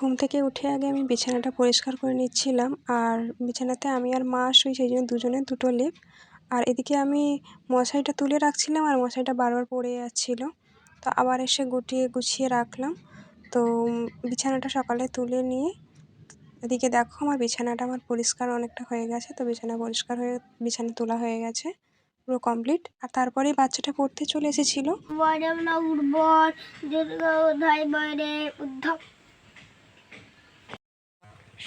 ঘুম থেকে উঠে আগে আমি বিছানাটা পরিষ্কার করে নিচ্ছিলাম। আর বিছানাতে আমি আর মা শুই, সেই জন্য দুজনে দুটো লেপ। আর এদিকে আমি মশারিটা তুলে রাখছিলাম আর মশারিটা বারবার পড়ে যাচ্ছিল। তো আবার এসে গুটিয়ে গুছিয়ে রাখলাম। তো বিছানাটা সকালে তুলে নিয়ে এদিকে দেখো আমার বিছানাটা আমার পরিষ্কার অনেকটা হয়ে গেছে। তো বিছানা পরিষ্কার হয়ে, বিছানা তোলা হয়ে গেছে পুরো কমপ্লিট আর তারপরেই বাচ্চাটা পড়তে চলে এসেছিল।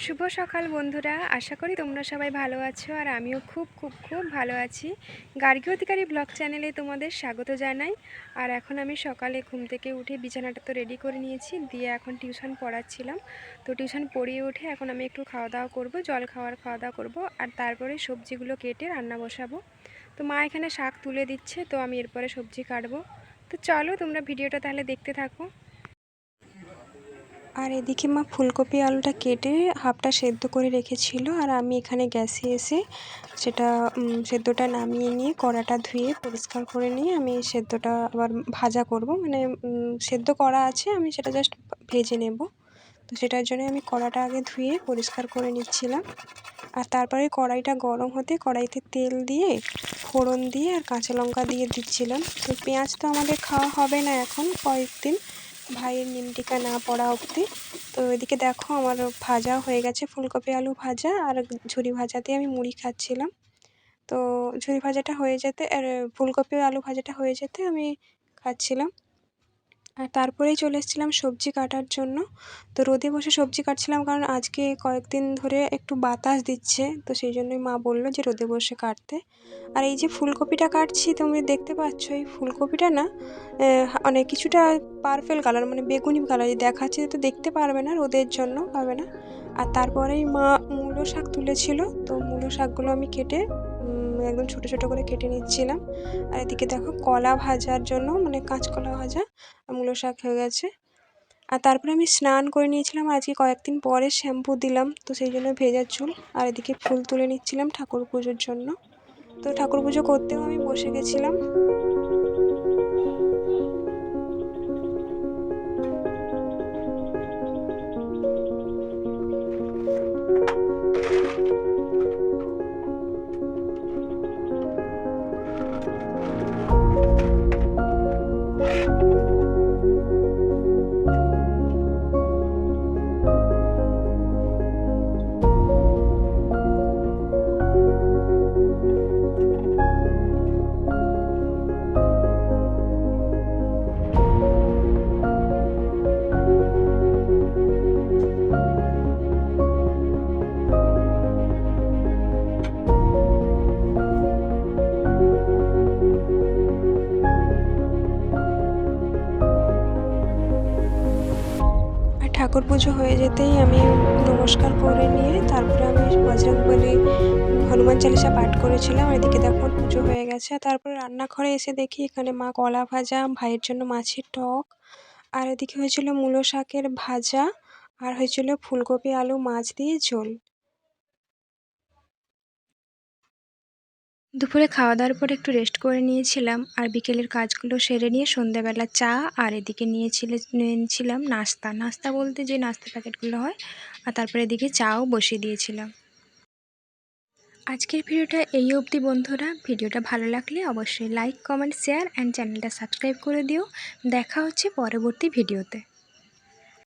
শুভ সকাল বন্ধুরা, আশা করি তোমরা সবাই ভালো আছো আর আমিও খুব খুব খুব ভালো আছি। গার্গী অধিকারী ব্লগ চ্যানেলে তোমাদের স্বাগত জানাই। আর এখন আমি সকালে ঘুম থেকে উঠে বিছানাটা তো রেডি করে নিয়েছি, দিয়ে এখন টিউশন পড়াচ্ছিলাম। তো টিউশন পড়িয়ে উঠে এখন আমি একটু খাওয়া দাওয়া করব, জল খাওয়ার খাওয়া দাওয়া করব, আর তারপরে সবজিগুলো কেটে রান্না বসাবো। তো মা এখানে শাক তুলে দিচ্ছে, তো আমি এরপরে সবজি কাটবো। তো চলো তোমরা ভিডিওটা তাহলে দেখতে থাকো। আর এদিকে মা ফুলকপি আলুটা কেটে হাফটা সেদ্ধ করে রেখেছিল আর আমি এখানে গ্যাসে এসে সেটা সেদ্ধটা নামিয়ে নিয়ে কড়াটা ধুয়ে পরিষ্কার করে নিয়ে আমি সেদ্ধটা আবার ভাজা করব। মানে সেদ্ধ করা আছে, আমি সেটা জাস্ট ভেজে নেব। তো সেটার জন্য আমি কড়াটা আগে ধুয়ে পরিষ্কার করে নিচ্ছিলাম। আর তারপরে কড়াইটা গরম হতে কড়াইতে তেল দিয়ে, ফোড়ন দিয়ে আর কাঁচা লঙ্কা দিয়ে দিচ্ছিলাম। তো পেঁয়াজ তো আমাদের খাওয়া হবে না এখন কয়েকদিন। ভাইয়ের নিমটিকা না পড়া অবধি। তো এদিকে দেখো আমার ভাজা হয়ে গেছে, ফুলকপি, আলু ভাজা আর ঝুরি ভাজাতে আমি মুড়ি খাচ্ছিলাম। তো ঝুরি ভাজাটা হয়ে যেতে, আর ফুলকপি আলু ভাজাটা হয়ে যেতে আমি খাচ্ছিলাম। আর তারপরেই চলে এসেছিলাম সবজি কাটার জন্য। তো রোদে বসে সবজি কাটছিলাম কারণ আজকে কয়েকদিন ধরে একটু বাতাস দিচ্ছে। তো সেই জন্যই মা বলল যে রোদে বসে কাটতে। আর এই যে ফুলকপিটা কাটছি তুমি দেখতে পাচ্ছ এই ফুলকপিটা না আহ, মানে কিছুটা পার্পেল কালার মানে বেগুনি কালার দেখাচ্ছে তো দেখতে পারবে না রোদের জন্য পাবে না। আর তারপরেই মা মূলো শাক তুলেছিল। তো মূলো শাকগুলো আমি কেটে উম, একদম ছোটো ছোটো করে কেটে নিচ্ছিলাম। আর এদিকে দেখো কলা ভাজার জন্য মানে কাঁচকলা ভাজা মূলো শাক হয়ে গেছে। আর তারপরে আমি স্নান করে নিয়েছিলাম আজকে কয়েকদিন পরে শ্যাম্পু দিলাম তো সেই জন্য ভেজা চুল। আর এদিকে ফুল তুলে নিচ্ছিলাম ঠাকুর পুজোর জন্য। তো ঠাকুর পুজো করতেও আমি বসে গেছিলাম। ঠাকুর পুজো হয়ে যেতেই আমি নমস্কার করে নিয়ে তারপরে আমি বজরংবলী হনুমান চালিসা পাঠ করেছিলাম, এদিকে দেখো পুজো হয়ে গেছে। তারপরে রান্নাঘরে এসে দেখি এখানে মা কলা ভাজা, ভাইয়ের জন্য মাছের টক। আর এদিকে হয়েছিল মূলো শাকের ভাজা, আর হয়েছিল ফুলকপি, আলু, মাছ দিয়ে ঝোল। দুপুরে খাওয়া দাওয়ার পর একটু রেস্ট করে নিয়েছিলাম আর বিকেলের কাজগুলো সেরে নিয়ে সন্ধ্যাবেলা চা আর এদিকে নিয়েছিল, নিয়েছিলাম নাস্তা। নাস্তা বলতে যে নাস্তা প্যাকেটগুলো হয় আর তারপরে এদিকে চাও বসিয়ে দিয়েছিলাম। আজকের ভিডিওটা এই অবধি বন্ধুরা। ভিডিওটা ভালো লাগলে অবশ্যই লাইক কমেন্ট শেয়ার অ্যান্ড চ্যানেলটা সাবস্ক্রাইব করে দিও। দেখা হচ্ছে পরবর্তী ভিডিওতে।